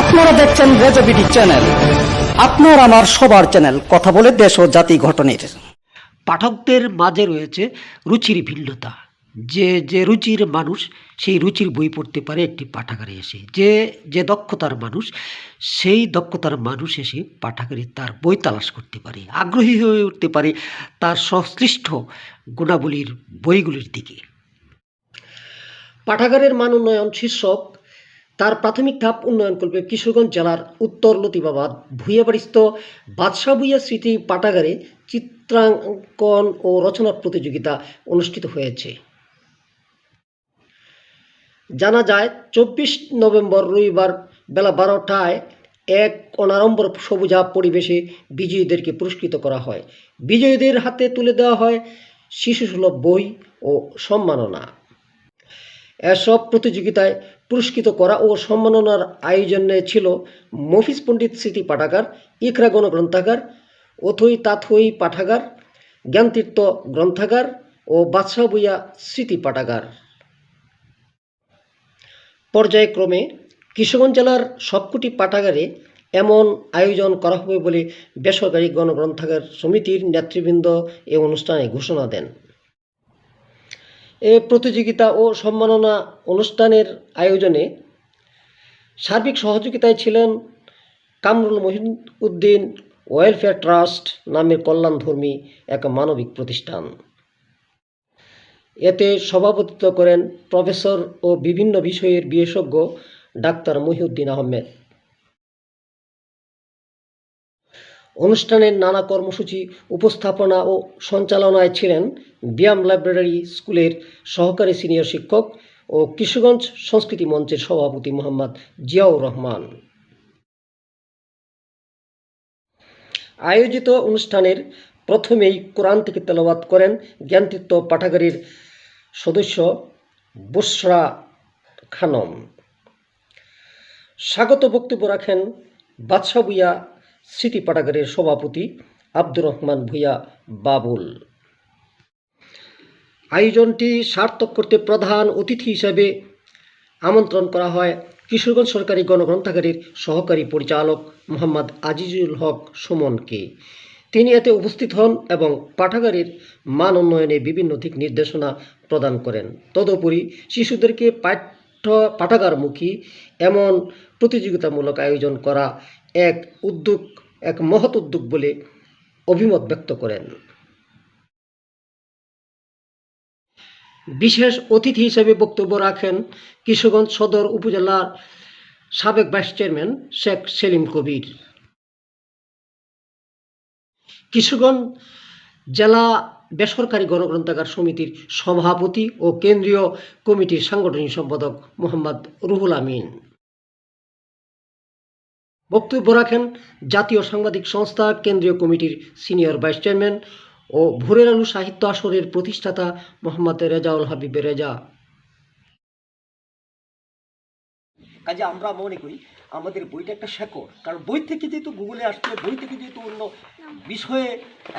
আপনারা দেখছেন রেজবিডি চ্যানেল। আপনার আমার সবার চ্যানেল, কথা বলে দেশ ও জাতি ঘটনের। পাঠকদের মাঝে রয়েছে রুচির ভিন্নতা। যে যে রুচির মানুষ, সেই রুচির বই পড়তে পারে একটি পাঠাগারে এসে। যে যে দক্ষতার মানুষ, সেই দক্ষতার মানুষ এসে পাঠাগারে তার বই তালাশ করতে পারে। আগ্রহী হয়ে উঠতে পারে তার সংশ্লিষ্ট গুণাবলীর বইগুলির দিকে। পাঠাগারের মান উন্নয়ন শীর্ষক তার প্রাথমিক ধাপ উন্নয়ন করবে কিশোরগঞ্জ জেলার উত্তর লতিবাবাদ। ভূঁইয়াবাড়িস্থ বাদশাহ ভূঁইয়া স্মৃতি পাঠাগারে চিত্রাঙ্কন ও রচনা প্রতিযোগিতা অনুষ্ঠিত হয়েছে। জানা যায়, চব্বিশ নভেম্বর রবিবার বেলা বারোটায় এক অনাড়ম্বর সবুজা পরিবেশে বিজয়ীদেরকে পুরস্কৃত করা হয়। বিজয়ীদের হাতে তুলে দেওয়া হয় শিশুসুলভ বই ও সম্মাননা। এসব প্রতিযোগিতায় পুরস্কৃত করা ও সম্মাননার আয়োজনে ছিল মফিজ পণ্ডিত স্মৃতি পাঠাগার, ইকরা গণগ্রন্থাগার, অথই তাথই পাঠাগার, জ্ঞানতীর্থ গ্রন্থাগার ও বাদশাহ বইয়া স্মৃতি পাঠাগার। পর্যায়ক্রমে কিশোরগঞ্জ জেলার সবকটি পাঠাগারে এমন আয়োজন করা হবে বলে বেসরকারি গণগ্রন্থাগার সমিতির নেতৃবৃন্দ এ অনুষ্ঠানে ঘোষণা দেন। এ প্রতিযোগিতা ও সম্মাননা অনুষ্ঠানের আয়োজনে সার্বিক সহযোগিতায় ছিলেন কামরুল মহিন উদ্দিন ওয়েলফেয়ার ট্রাস্ট নামের কল্যাণধর্মী এক মানবিক প্রতিষ্ঠান। এতে সভাপতিত্ব করেন প্রফেসর ও বিভিন্ন বিষয়ের বিশেষজ্ঞ ডাক্তার মহিউদ্দিন আহমেদ। অনুষ্ঠানের নানা কর্মসূচি, উপস্থাপনা ও সঞ্চালনায় ছিলেন ব্যায়াম লাইব্রেরি স্কুলের সহকারী সিনিয়র শিক্ষক ও কিশোরগঞ্জ সংস্কৃতি মঞ্চের সভাপতি মোহাম্মদ জিয়াউর রহমান। আয়োজিত অনুষ্ঠানের প্রথমেই কোরআন থেকে তেলাওয়াত করেন জ্ঞানতীর্থ পাঠাগারের সদস্য বুসরা খানম। স্বাগত বক্তব্য রাখেন বাদশাহ ভুইয়া স্মৃতি পাঠাগারের সভাপতি আব্দুর রহমান ভুইয়া বাবুল। আয়োজনটি সার্থক করতে প্রধান অতিথি হিসেবে আমন্ত্রণ করা হয় কিশোরগঞ্জ সরকারি গণগ্রন্থাগারের সহকারী পরিচালক মোহাম্মদ আজিজুল হক সুমনকে। তিনি এতে উপস্থিত হন এবং পাঠাগারের মান উন্নয়নে বিভিন্ন দিক নির্দেশনা প্রদান করেন। তদুপরি শিশুদেরকে পাঠ্য পাঠাগারমুখী এমন প্রতিযোগিতামূলক আয়োজন করা এক উদ্যোগ এক মহৎ উদ্যোগ বলে অভিমত ব্যক্ত করেন। বিশেষ অতিথি হিসেবে বক্তব্য রাখেন কিশোরগঞ্জ সদর উপজেলার সাবেক ভাইস চেয়ারম্যান শেখ সেলিম কবির। কিশোরগঞ্জ জেলা বেসরকারি গণগ্রন্থাগার সমিতির সভাপতি ও কেন্দ্রীয় কমিটির সাংগঠনিক সম্পাদক মোহাম্মদ রুহুল আমিন। বক্তব্য রাখেন জাতীয় সাংবাদিক সংস্থা কেন্দ্রীয় কমিটির সিনিয়র ভাইস চেয়ারম্যান ও ভোরের আলু সাহিত্য আসরের প্রতিষ্ঠাতা মোহাম্মদ রেজাউল হাবিব রেজা। কাজে আমরা মনে করি আমাদের বইটা একটা শেকড়। কারণ বই থেকে যেহেতু গুগলে আসছে, বই থেকে যেহেতু অন্য বিষয়ে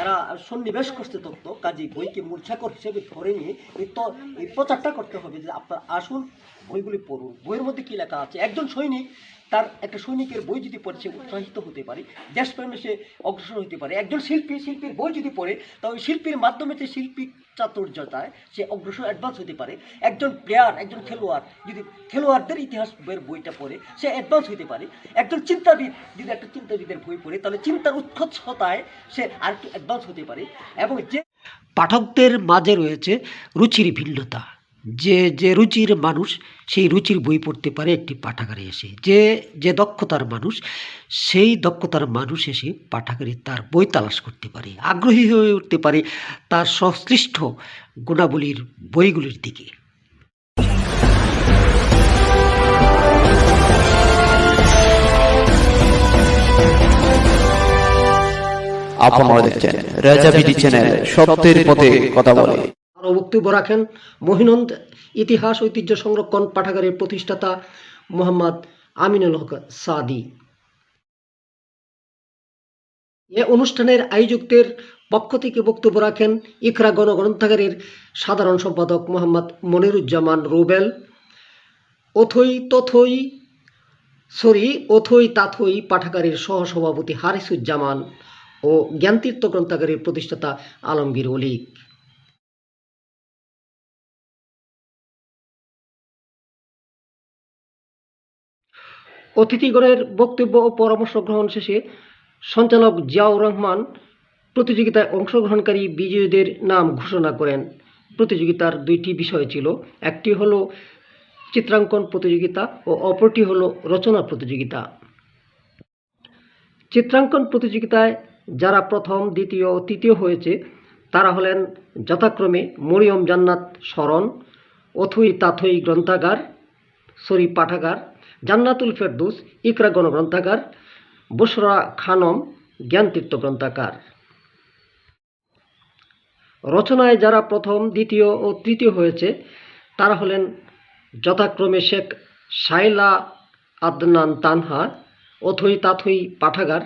এরা সন্নিবেশ করতে তথ্য কাজে বইকে মূল শেকড় হিসেবে ধরে নিয়ে এই তো, এই প্রচারটা করতে হবে যে আপনার আসুন বইগুলি পড়ুন। বইয়ের মধ্যে কী লেখা আছে? একজন সৈনিক তার একটা সৈনিকের বই যদি পড়ে, সে উৎসাহিত হতে পারে। দেশপ্রেমে সে অগ্রসর হতে পারে। একজন শিল্পী, শিল্পীর বই যদি পড়ে তবে শিল্পীর মাধ্যমে যে শিল্পী চাতুর্যতায় সে অগ্রসর অ্যাডভান্স হতে পারে। একজন প্লেয়ার একজন খেলোয়াড় যদি খেলোয়াড়দের ইতিহাস বইয়ের বইটা পড়ে, সে অ্যাডভান্স হতে পারে। একজন চিন্তাবিদ যদি একটা চিন্তাবিদের বই পড়ে, তাহলে চিন্তার উৎকর্ষতায় সে আর একটু অ্যাডভান্স হতে পারে। এবং যে পাঠকদের মাঝে রয়েছে রুচির ভিন্নতা। যে যে রুচির মানুষ, সেই রুচির বই পড়তে পারে একটি পাঠাগারে এসে। যে যে দক্ষতার মানুষ, সেই দক্ষতার মানুষ এসে পাঠাগারে তার বই তালাশ করতে পারে, আগ্রহী হয়ে উঠতে পারে তার সংশ্লিষ্ট গুণাবলীর বইগুলির দিকে। আপনারা দেখছেন রাজা বিডি চ্যানেল সত্যের পথে কথা বলে। বক্তব্য রাখেন মহিনন্দ ইতিহাস ঐতিহ্য সংরক্ষণ পাঠাগারের প্রতিষ্ঠাতা মোহাম্মদ আমিনুল হক সাদি। এ অনুষ্ঠানের আয়োজকদের পক্ষ থেকে বক্তব্য রাখেন ইকরা গণগ্রন্থাগারের সাধারণ সম্পাদক মোহাম্মদ মনিরুজ্জামান রুবেল। অথই তথই, সরি অথই তাথই পাঠাগারের সহসভাপতি হারিসুজ্জামান ও জ্ঞানতীর্থ গ্রন্থাগারের প্রতিষ্ঠাতা আলমগীর অলিক। অতিথিগণের বক্তব্য ও পরামর্শ গ্রহণ শেষে সঞ্চালক জিয়াউর রহমান প্রতিযোগিতায় অংশগ্রহণকারী বিজয়ীদের নাম ঘোষণা করেন। প্রতিযোগিতার দুইটি বিষয় ছিল, একটি হলো চিত্রাঙ্কন প্রতিযোগিতা ও অপরটি হলো রচনা প্রতিযোগিতা। চিত্রাঙ্কন প্রতিযোগিতায় যারা প্রথম, দ্বিতীয় ও তৃতীয় হয়েছে, তারা হলেন যথাক্রমে মরিয়ম জান্নাত স্মরণ অথই তাথই গ্রন্থাগার, সরি পাঠাগার জান্নাতুল ফেরদুস, ইকরা গণগ্রন্থাগার বসরা খানম, জ্ঞানতীর্থ গ্রন্থাগার। রচনায় যারা প্রথম, দ্বিতীয় ও তৃতীয় হয়েছে, তারা হলেন যথাক্রমে শেখ সাইলা আদনান তানহা, অথই তাথই পাঠাগার,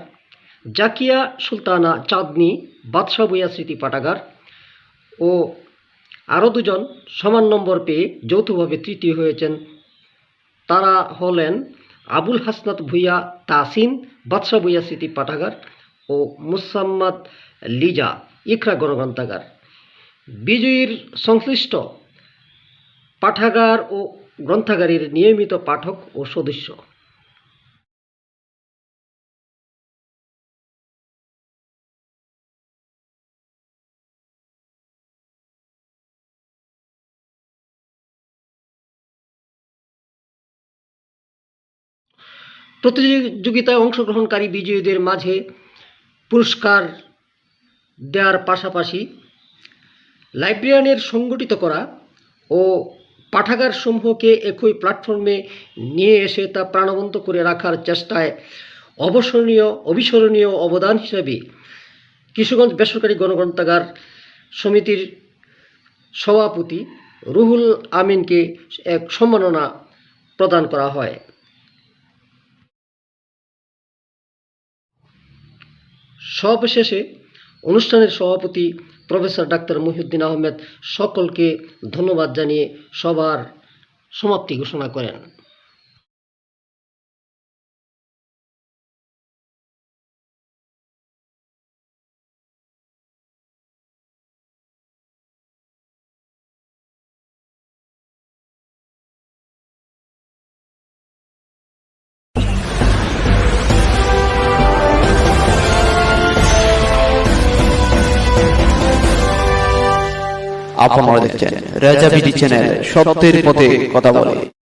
জাকিয়া সুলতানা চাঁদনি, বাদশাহ বইয়া স্মৃতি পাঠাগার ও আরও দুজন সমান নম্বর পেয়ে যৌথভাবে তৃতীয় হয়েছেন তারা হলেন আবুল হাসনাত ভুইয়া তাসিন বাদশাহ ভুইয়া স্মৃতি পাঠাগার ও মুসাম্মদ লিজা ইকরা গণগ্রন্থাগার। বিজয়ীর সংশ্লিষ্ট পাঠাগার ও গ্রন্থাগারের নিয়মিত পাঠক ও সদস্য। প্রতিযোগিতায় অংশগ্রহণকারী বিজয়ীদের মাঝে পুরস্কার দেওয়ার পাশাপাশি লাইব্রেরিয়ানের সংগঠিত করা ও পাঠাগার সমূহকে একই প্ল্যাটফর্মে নিয়ে এসে তা প্রাণবন্ত করে রাখার চেষ্টায় অবসরণীয়, অবিস্মরণীয় অবদান হিসাবে কিশোরগঞ্জ বেসরকারি গণগ্রন্থাগার সমিতির সভাপতি রুহুল আমিনকে এক সম্মাননা প্রদান করা হয়। সবশেষে অনুষ্ঠানের সভাপতি প্রফেসর ডাক্তার মহিউদ্দিন আহমেদ সকলকে ধন্যবাদ জানিয়ে সবার সমাপ্তি ঘোষণা করেন। আপনারা দেখছেন রাজা বিডি চ্যানেল সত্যের পথে কথা বলে।